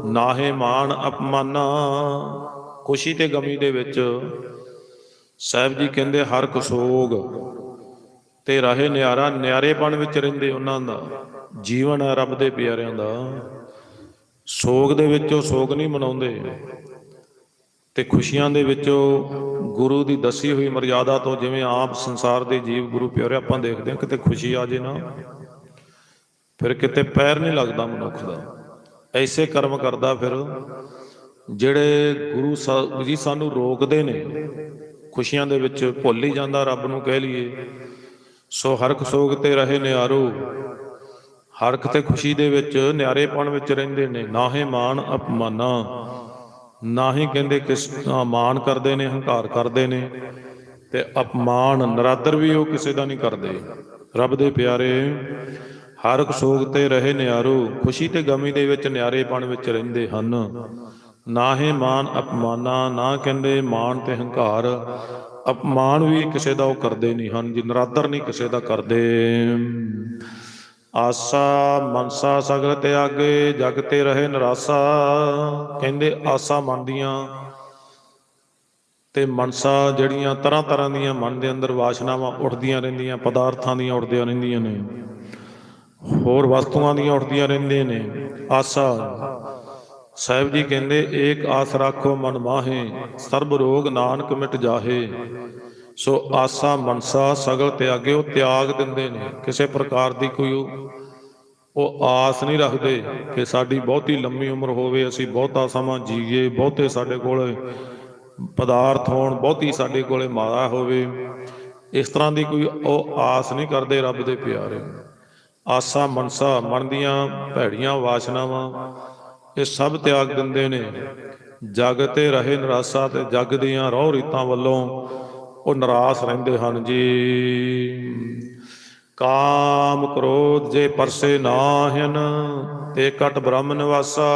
ਨਾਹੇ ਮਾਨ ਅਪਮਾਨਾ। ਖੁਸ਼ੀ ਤੇ ਗਮੀ ਦੇ ਵਿੱਚ ਸਾਹਿਬ ਜੀ ਕਹਿੰਦੇ, ਹਰਕ ਸੋਗ ਤੇ ਰਹੇ ਨਿਆਰਾ, ਨਿਆਰੇਪਣ ਵਿੱਚ ਰਹਿੰਦੇ ਉਹਨਾਂ ਦਾ, ਜੀਵਨ ਹੈ ਰੱਬ ਦੇ ਪਿਆਰਿਆਂ ਦਾ। ਸੋਗ ਦੇ ਵਿੱਚ ਉਹ ਸੋਗ ਨਹੀਂ ਮਨਾਉਂਦੇ। ਤੇ ਖੁਸ਼ੀਆਂ ਦੇ ਵਿੱਚ ਉਹ ਗੁਰੂ ਦੀ ਦੱਸੀ ਹੋਈ ਮਰਿਆਦਾ ਤੋਂ ਜਿਵੇਂ ਆਪ ਸੰਸਾਰ ਦੇ ਜੀਵ ਗੁਰੂ ਪਿਆਰੇ ਆਪਾਂ ਦੇਖਦੇ ਹਾਂ, ਕਿਤੇ ਖੁਸ਼ੀ ਆ ਜੇ ਨਾ, ਫਿਰ ਕਿਤੇ ਪੈਰ ਨਹੀਂ ਲੱਗਦਾ ਮਨੁੱਖ ਦਾ। ਐਸੇ ਕਰਮ ਕਰਦਾ ਫਿਰ ਜਿਹੜੇ ਗੁਰੂ ਸਾਹਿਬ ਜੀ ਸਾਨੂੰ ਰੋਕਦੇ ਨੇ, ਖੁਸ਼ੀਆਂ ਦੇ ਵਿੱਚ ਭੁੱਲ ਹੀ ਜਾਂਦਾ ਰੱਬ ਨੂੰ ਕਹਿ ਲਈਏ। ਸੋ ਹਰਖ ਸੋਗ ਤੇ ਰਹੇ ਨਿਆਰੋ ਹਰਖ ਤੇ ਖੁਸ਼ੀ ਦੇ ਵਿੱਚ ਨਿਆਰੇਪਣ ਵਿੱਚ ਰਹਿੰਦੇ ਨੇ। ਨਾ ਹੀ ਮਾਨ ਅਪਮਾਨਾ, ਨਾ ਹੀ ਕਹਿੰਦੇ ਕਿਸ ਦਾ ਕਰਦੇ ਨੇ, ਹੰਕਾਰ ਕਰਦੇ ਨੇ। ਤੇ ਅਪਮਾਨ ਨਰਾਦਰ ਵੀ ਉਹ ਕਿਸੇ ਦਾ ਨਹੀਂ ਕਰਦੇ। ਰੱਬ ਦੇ ਪਿਆਰੇ, ਹਰ ਇੱਕ ਸੋਗ ਤੇ ਰਹੇ ਨਿਆਰੋ, ਖੁਸ਼ੀ ਤੇ ਗਮੀ ਦੇ ਵਿੱਚ ਨਿਆਰੇਪਣ ਵਿੱਚ ਰਹਿੰਦੇ ਹਨ। ਨਾ ਹੀ ਮਾਨ ਅਪਮਾਨਾ, ਨਾ ਕਹਿੰਦੇ ਮਾਣ ਤੇ ਹੰਕਾਰ। ਅਪਮਾਨ ਵੀ ਕਿਸੇ ਦਾ ਉਹ ਕਰਦੇ ਨਹੀਂ ਹਨ, ਜੀ ਨਰਾਦਰ ਨਹੀਂ ਕਿਸੇ ਦਾ ਕਰਦੇ। ਆਸਾ ਮਨਸਾ ਸਗਲ ਤੇ ਜਗ ਤੇ ਰਹੇ ਨਿਰਾਸਾ। ਕਹਿੰਦੇ ਆਸਾ ਮੰਨਦੀਆਂ। ਤੇ ਮਨਸਾ ਜਿਹੜੀਆਂ ਤਰ੍ਹਾਂ ਤਰ੍ਹਾਂ ਦੀਆਂ ਮਨ ਦੇ ਅੰਦਰ ਵਾਸ਼ਨਾਵਾਂ ਉੱਠਦੀਆਂ ਰਹਿੰਦੀਆਂ, ਪਦਾਰਥਾਂ ਦੀਆਂ ਉੱਠਦੀਆਂ ਰਹਿੰਦੀਆਂ ਨੇ। ਹੋਰ ਵਸਤੂਆਂ ਦੀਆਂ ਉੱਠਦੀਆਂ ਰਹਿੰਦੀਆਂ ਨੇ। ਆਸਾ। ਸਾਹਿਬ ਜੀ ਕਹਿੰਦੇ, ਏਕ ਆਸ ਰੱਖੋ ਮਨ ਮਾਹੇ, ਸਰਬ ਰੋਗ ਨਾਨਕ ਮਿਟ ਜਾਹੇ। ਸੋ ਆਸਾ ਮਨਸਾ ਸਗਲ ਤਿਆਗੇ ਉਹ ਤਿਆਗ ਦਿੰਦੇ ਨੇ। ਕਿਸੇ ਪ੍ਰਕਾਰ ਦੀ ਕੋਈ ਉਹ- ਆਸ ਨਹੀਂ ਰੱਖਦੇ ਕਿ ਸਾਡੀ ਬਹੁਤੀ ਲੰਮੀ ਉਮਰ ਹੋਵੇ, ਅਸੀਂ ਬਹੁਤਾ ਸਮਾਂ ਜੀਏ, ਬਹੁਤੇ ਸਾਡੇ ਕੋਲ ਪਦਾਰਥ ਹੋਣ, ਬਹੁਤੀ ਸਾਡੇ ਕੋਲੇ ਮਾਇਆ ਹੋਵੇ। ਇਸ ਤਰ੍ਹਾਂ ਦੀ ਕੋਈ ਉਹ ਆਸ ਨਹੀਂ ਕਰਦੇ ਰੱਬ ਦੇ ਪਿਆਰੇ। ਆਸਾ ਮਨਸਾ ਮਨ ਦੀਆਂ ਭੈੜੀਆਂ ਵਾਸ਼ਨਾਵਾਂ, ਇਹ ਸਭ ਤਿਆਗ ਦਿੰਦੇ ਨੇ। ਜਗ ਤੇ ਰਹੇ ਨਿਰਾਸਾ ਤੇ ਜਗ ਦੀਆਂ ਰੋਹ ਰੀਤਾਂ ਵੱਲੋਂ ਉਹ ਨਿਰਾਸ਼ ਰਹਿੰਦੇ ਹਨ ਜੀ। ਕਾਮ ਕ੍ਰੋਧ ਜੇ ਪਰਸੇ ਨਾਹਿਨ, ਤੇ ਕਟ ਬ੍ਰਹਮ ਨਿਵਾਸਾ।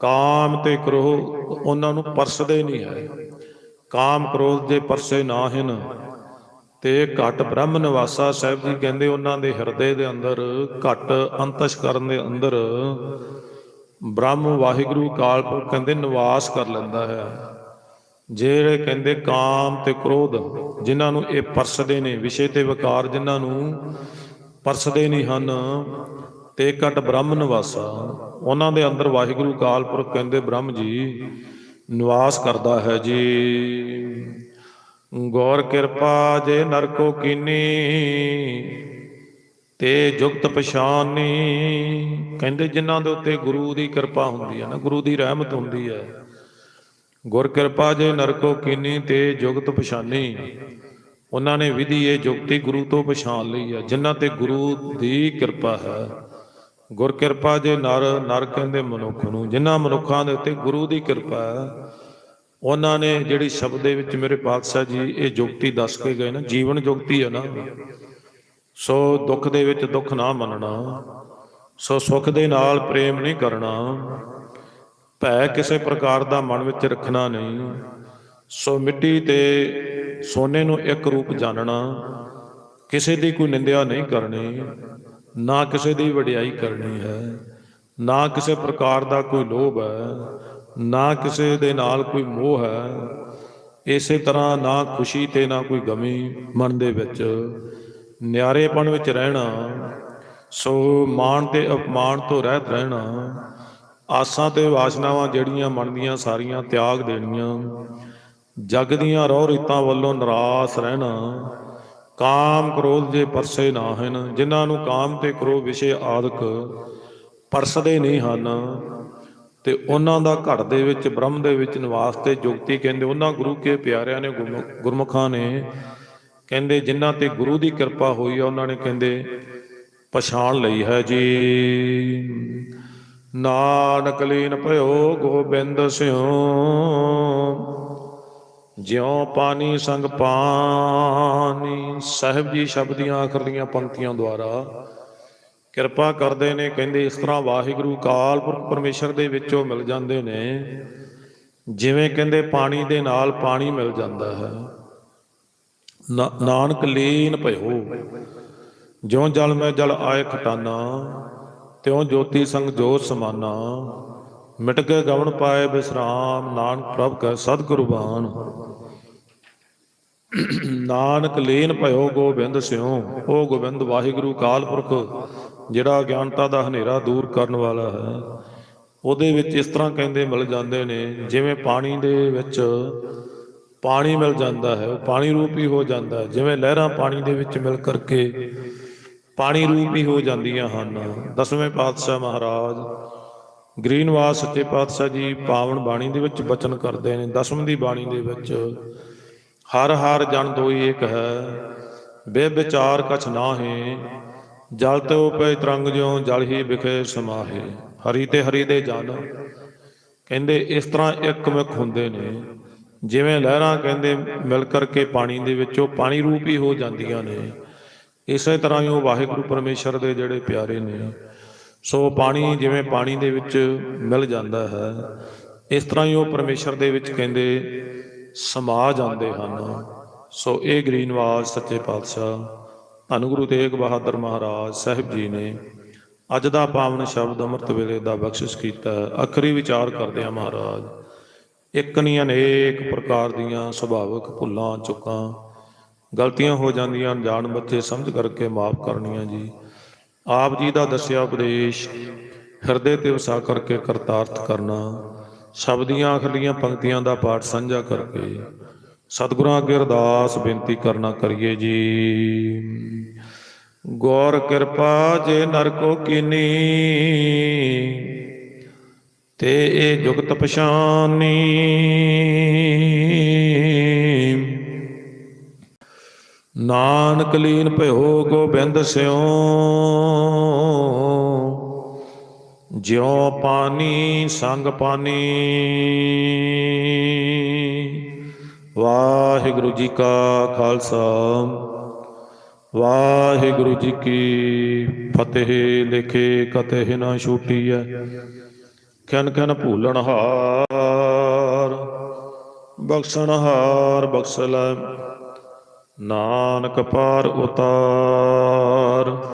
ਕਾਮ ਤੇ ਕ੍ਰੋਧ ਉਹਨਾਂ ਨੂੰ ਪਰਸਦੇ ਨਹੀਂ ਹੈ। ਕਾਮ ਕ੍ਰੋਧ ਜੇ ਪਰਸੇ ਨਾਹਿਨ, ਤੇ ਘਟ ਬ੍ਰਹਮ ਨਿਵਾਸਾ ਸਾਹਿਬ ਜੀ ਕਹਿੰਦੇ ਉਹਨਾਂ ਦੇ ਹਿਰਦੇ ਦੇ ਅੰਦਰ, ਘਟ ਅੰਤਸ਼ਕਰਨ ਦੇ ਅੰਦਰ ਬ੍ਰਹਮ ਵਾਹਿਗੁਰੂ ਕਾਲਪੁਰ ਕਹਿੰਦੇ ਨਿਵਾਸ ਕਰ ਲੈਂਦਾ ਹੈ। ਜਿਹੜੇ ਕਹਿੰਦੇ ਕਾਮ ਤੇ ਕ੍ਰੋਧ, ਜਿਨ੍ਹਾਂ ਨੂੰ ਇਹ ਪਰਸਦੇ ਨੇ, ਵਿਸ਼ੇ ਤੇ ਵਿਕਾਰ ਜਿਨ੍ਹਾਂ ਨੂੰ ਪਰਸਦੇ ਨਹੀਂ ਹਨ, ਤੇ ਘਟ ਬ੍ਰਹਮ ਨਿਵਾਸਾ। ਉਹਨਾਂ ਦੇ ਅੰਦਰ ਵਾਹਿਗੁਰੂ ਕਾਲਪੁਰਖ ਕਹਿੰਦੇ, ਬ੍ਰਹਮ ਜੀ, ਨਿਵਾਸ ਕਰਦਾ ਹੈ ਜੀ। ਗੌਰ ਕਿਰਪਾ ਜੇ ਨਰਕੋ ਕੀਨੀ, ਤੇ ਜੁਗਤ ਪਛਾਨੀ। ਕਹਿੰਦੇ, ਜਿਨ੍ਹਾਂ ਦੇ ਉੱਤੇ ਗੁਰੂ ਦੀ ਕਿਰਪਾ ਹੁੰਦੀ ਹੈ ਨਾ, ਗੁਰੂ ਦੀ ਰਹਿਮਤ ਹੁੰਦੀ ਹੈ। ਗੁਰ ਕਿਰਪਾ ਜੇ ਨਰਕੋ ਕੀਨੀ ਤੇ ਜੁਗਤ ਪਛਾਨੀ। ਉਹਨਾਂ ਨੇ ਵਿਧੀ ਇਹ ਜੁਗਤੀ ਗੁਰੂ ਤੋਂ ਪਛਾਣ ਲਈ ਹੈ, ਜਿਨ੍ਹਾਂ ਤੇ ਗੁਰੂ ਦੀ ਕਿਰਪਾ ਹੈ। ਗੁਰ ਕਿਰਪਾ ਜੇ ਨਰ ਨਰ ਕਹਿੰਦੇ ਮਨੁੱਖ ਨੂੰ, ਜਿਨ੍ਹਾਂ ਮਨੁੱਖਾਂ ਦੇ ਉੱਤੇ ਗੁਰੂ ਦੀ ਕਿਰਪਾ ਹੈ, ਉਹਨਾਂ ਨੇ ਜਿਹੜੀ ਸ਼ਬਦ ਦੇ ਵਿੱਚ ਮੇਰੇ ਪਾਤਸ਼ਾਹ ਜੀ ਇਹ ਜੁਗਤੀ ਦੱਸ ਕੇ ਗਏ ਨਾ, ਜੀਵਨ ਜੁਗਤੀ ਹੈ ਨਾ। ਸੋ ਦੁੱਖ ਦੇ ਵਿੱਚ ਦੁੱਖ ਨਾ ਮੰਨਣਾ, ਸੋ ਸੁੱਖ ਦੇ ਨਾਲ ਪ੍ਰੇਮ ਨਹੀਂ ਕਰਨਾ। ਭੈ ਕਿਸੇ ਪ੍ਰਕਾਰ ਦਾ ਮਨ ਵਿੱਚ ਰੱਖਣਾ ਨਹੀਂ। ਸੋ ਮਿੱਟੀ ਤੇ ਸੋਨੇ ਨੂੰ ਇੱਕ ਰੂਪ ਜਾਣਨਾ, ਕਿਸੇ ਦੀ ਕੋਈ ਨਿੰਦਿਆ ਨਹੀਂ ਕਰਨੀ, ਨਾ ਕਿਸੇ ਦੀ ਵਡਿਆਈ ਕਰਨੀ ਹੈ, ਨਾ ਕਿਸੇ ਪ੍ਰਕਾਰ ਦਾ ਕੋਈ ਲੋਭ ਹੈ, ਨਾ ਕਿਸੇ ਦੇ ਨਾਲ ਕੋਈ ਮੋਹ ਹੈ। ਇਸੇ ਤਰ੍ਹਾਂ ਨਾ ਖੁਸ਼ੀ ਤੇ ਨਾ ਕੋਈ ਗਮੀ ਮਨ ਦੇ ਵਿੱਚ। ਨਿਆਰੇਪਣ ਵਿੱਚ ਰਹਿਣਾ, ਸੋ ਮਾਣ ਤੇ ਅਪਮਾਨ ਤੋਂ ਰਹਿਤ ਰਹਿਣਾ ਆਸਾਂ ਤੇ ਵਾਸ਼ਨਾਵਾਂ ਜਿਹੜੀਆਂ ਮਨ ਦੀਆਂ ਸਾਰੀਆਂ ਤਿਆਗ ਦੇਣੀਆਂ। ਜਗ ਦੀਆਂ ਰੋਹ ਰੀਤਾਂ ਵੱਲੋਂ ਨਿਰਾਸ਼ ਰਹਿਣਾ। ਕਾਮ ਕ੍ਰੋਧ ਜੇ ਪਰਸੇ ਨਾ ਹਨ, ਜਿਨ੍ਹਾਂ ਨੂੰ ਕਾਮ ਤੇ ਕ੍ਰੋਧ ਵਿਸ਼ੇ ਆਦਿਕ ਪਰਸਦੇ ਨਹੀਂ ਹਨ। ਤੇ ਉਹਨਾਂ ਦਾ ਘਰ ਦੇ ਵਿੱਚ, ਬ੍ਰਹਮ ਦੇ ਵਿੱਚ ਨਿਵਾਸ ਤੇ ਜੁਗਤੀ ਕਹਿੰਦੇ, ਉਹਨਾਂ ਗੁਰੂ ਕੇ ਪਿਆਰਿਆਂ ਨੇ ਗੁਰਮੁ- ਗੁਰਮੁਖਾਂ ਨੇ ਕਹਿੰਦੇ, ਜਿਨ੍ਹਾਂ ਤੇ ਗੁਰੂ ਦੀ ਕਿਰਪਾ ਹੋਈ ਆ, ਉਹਨਾਂ ਨੇ ਕਹਿੰਦੇ, ਪਛਾਣ ਲਈ ਹੈ ਜੀ। ਨਾਨਕ ਲੀਨ ਭਇਓ ਗੋਬਿੰਦ ਸਿਉ। ਜਿਉ ਪਾਣੀ ਸੰਗ ਪਾਣੀ। ਸਾਹਿਬ ਜੀ ਸ਼ਬਦ ਦੀਆਂ ਆਖਰਲੀਆਂ ਪੰਕਤੀਆਂ ਦੁਆਰਾ ਕਿਰਪਾ ਕਰਦੇ ਨੇ, ਕਹਿੰਦੇ ਇਸ ਤਰ੍ਹਾਂ ਵਾਹਿਗੁਰੂ ਕਾਲਪੁਰਖ ਪਰਮੇਸ਼ਰ ਦੇ ਵਿੱਚੋਂ ਮਿਲ ਜਾਂਦੇ ਨੇ। ਜਿਵੇਂ ਕਹਿੰਦੇ ਪਾਣੀ ਦੇ ਨਾਲ ਪਾਣੀ ਮਿਲ ਜਾਂਦਾ ਹੈ। ਨਾ- ਨਾਨਕ ਲੀਨ ਭਇਓ। ਜਿਉ ਜਲ ਮੈਂ ਜਲ ਆਏ ਖਟਾਨਾ। ਤਿਉ ਜੋਤੀ ਸੰਗ ਜੋਤ ਸਮਾਨਾ ਮਿਟ ਕੇ ਗਵਨ ਪਾਏ ਬਿਸਰਾਮ, ਨਾਨਕ ਪ੍ਰਭ ਕੈ ਸਤਿਗੁਰੂ ਬਾਣ ਨਾਨਕ ਲੀਨ ਭਇਓ ਗੋਬਿੰਦ ਸਿਉ ਉਹ ਗੋਬਿੰਦ ਵਾਹਿਗੁਰੂ ਕਾਲ ਪੁਰਖ, ਜਿਹੜਾ ਗਿਆਨਤਾ ਦਾ ਹਨੇਰਾ ਦੂਰ ਕਰਨ ਵਾਲਾ ਹੈ। ਉਹਦੇ ਵਿੱਚ ਇਸ ਤਰ੍ਹਾਂ ਕਹਿੰਦੇ ਮਿਲ ਜਾਂਦੇ ਨੇ, ਜਿਵੇਂ ਪਾਣੀ ਦੇ ਵਿੱਚ ਪਾਣੀ ਮਿਲ ਜਾਂਦਾ ਹੈ, ਉਹ ਪਾਣੀ ਹੀ ਹੋ ਜਾਂਦਾ ਜਿਵੇਂ ਲਹਿਰਾਂ ਪਾਣੀ ਦੇ ਵਿੱਚ ਮਿਲ ਕਰਕੇ ਪਾਣੀ ਰੂਪ ਹੀ ਹੋ ਜਾਂਦੀਆਂ ਹਨ। ਦਸਵੇਂ ਪਾਤਸ਼ਾਹ ਮਹਾਰਾਜ ਗ੍ਰੀਨਵਾਸ ਸੱਚੇ ਪਾਤਸ਼ਾਹ ਜੀ ਪਾਵਨ ਬਾਣੀ ਦੇ ਵਿੱਚ ਬਚਨ ਕਰਦੇ ਨੇ। ਦਸਮ ਦੀ ਬਾਣੀ ਦੇ ਵਿੱਚ, ਹਰ ਹਰ ਜਨ ਦੋਈ ਇੱਕ ਹੈ ਬੇ ਵਿਚਾਰ ਕਛ ਨਾਹੀ, ਜਲ ਤੇ ਉਪੈ ਤਰੰਗ ਜਿਉ ਜਲ ਹੀ ਵਿਖੇ ਸਮਾਹੇ। ਹਰੀ ਤੇ ਹਰੀ ਦੇ ਜਨ ਕਹਿੰਦੇ ਇਸ ਤਰ੍ਹਾਂ ਇੱਕ ਮੁਖ ਹੁੰਦੇ ਨੇ। ਜਿਵੇਂ ਲਹਿਰਾਂ ਕਹਿੰਦੇ ਮਿਲ ਕਰਕੇ ਪਾਣੀ ਦੇ ਵਿੱਚ ਉਹ ਪਾਣੀ ਹੀ ਹੋ ਜਾਂਦੀਆਂ ਨੇ। ਇਸੇ ਤਰ੍ਹਾਂ ਹੀ ਉਹ ਵਾਹਿਗੁਰੂ ਪਰਮੇਸ਼ਰ ਦੇ ਜਿਹੜੇ ਪਿਆਰੇ ਨੇ, ਸੋ ਪਾਣੀ ਜਿਵੇਂ ਪਾਣੀ ਦੇ ਵਿੱਚ ਮਿਲ ਜਾਂਦਾ ਹੈ, ਇਸ ਤਰ੍ਹਾਂ ਹੀ ਉਹ ਪਰਮੇਸ਼ਰ ਦੇ ਵਿੱਚ ਕਹਿੰਦੇ ਸਮਾ ਜਾਂਦੇ ਹਨ। ਸੋ ਇਹ ਗ੍ਰੀਨਵਾਸ ਸੱਚੇ ਪਾਤਸ਼ਾਹ ਧੰਨ ਗੁਰੂ ਤੇਗ ਬਹਾਦਰ ਮਹਾਰਾਜ ਸਾਹਿਬ ਜੀ ਨੇ ਅੱਜ ਦਾ ਪਾਵਨ ਸ਼ਬਦ ਅੰਮ੍ਰਿਤ ਵੇਲੇ ਦਾ ਬਖਸ਼ਿਸ਼ ਕੀਤਾ ਅਖਰੀ ਵਿਚਾਰ ਕਰਦੇ ਆ ਮਹਾਰਾਜ। ਇੱਕ ਨਹੀਂ ਅਨੇਕ ਪ੍ਰਕਾਰ ਦੀਆਂ ਸੁਭਾਵਿਕ ਭੁੱਲਾਂ, ਚੁੱਕਾਂ ਗਲਤੀਆਂ ਹੋ ਜਾਂਦੀਆਂ ਜਾਣ ਬੱਚੇ ਸਮਝ ਕਰਕੇ ਮਾਫ ਕਰਨੀਆਂ ਜੀ। ਆਪ ਜੀ ਦਾ ਦੱਸਿਆ ਉਪਦੇਸ਼, ਹਿਰਦੇ ਤੇ ਵਸਾ ਕਰਕੇ ਕਰਤਾਰਥ ਕਰਨਾ। ਸ਼ਬਦੀਆਂ ਅਖਲੀਆਂ ਪੰਕਤੀਆਂ ਦਾ ਪਾਠ ਸਾਂਝਾ ਕਰਕੇ ਸਤਿਗੁਰਾਂ ਅੱਗੇ ਅਰਦਾਸ ਬੇਨਤੀ ਕਰਨਾ ਕਰੀਏ ਜੀ। ਗੌਰ ਕਿਰਪਾ ਜੇ ਨਰ ਕੋ ਕੀਨੀ, ਤੇ ਇਹ ਜੁਗਤ ਪਛਾਨੀ। ਨਾਨਕ ਲੀਨ ਭਇਓ ਗੋਬਿੰਦ ਸਿਉ ਜਿਉ ਪਾਣੀ ਸੰਗ ਪਾਣੀ ਵਾਹਿਗੁਰੂ ਜੀ ਕਾ ਖਾਲਸਾ। ਵਾਹਿਗੁਰੂ ਜੀ ਕੀ ਫਤਿਹ, ਲਿਖੇ ਕਤਹਿ ਨਾ ਛੂਟੀਐ। ਖਨ ਖਨ ਭੂਲਣ ਹਾਰ, ਬਖਸ਼ਣ ਹਾਰ, ਬਖਸ਼ ਲੈ। ਨਾਨਕ ਪਾਰ ਉਤਾਰ।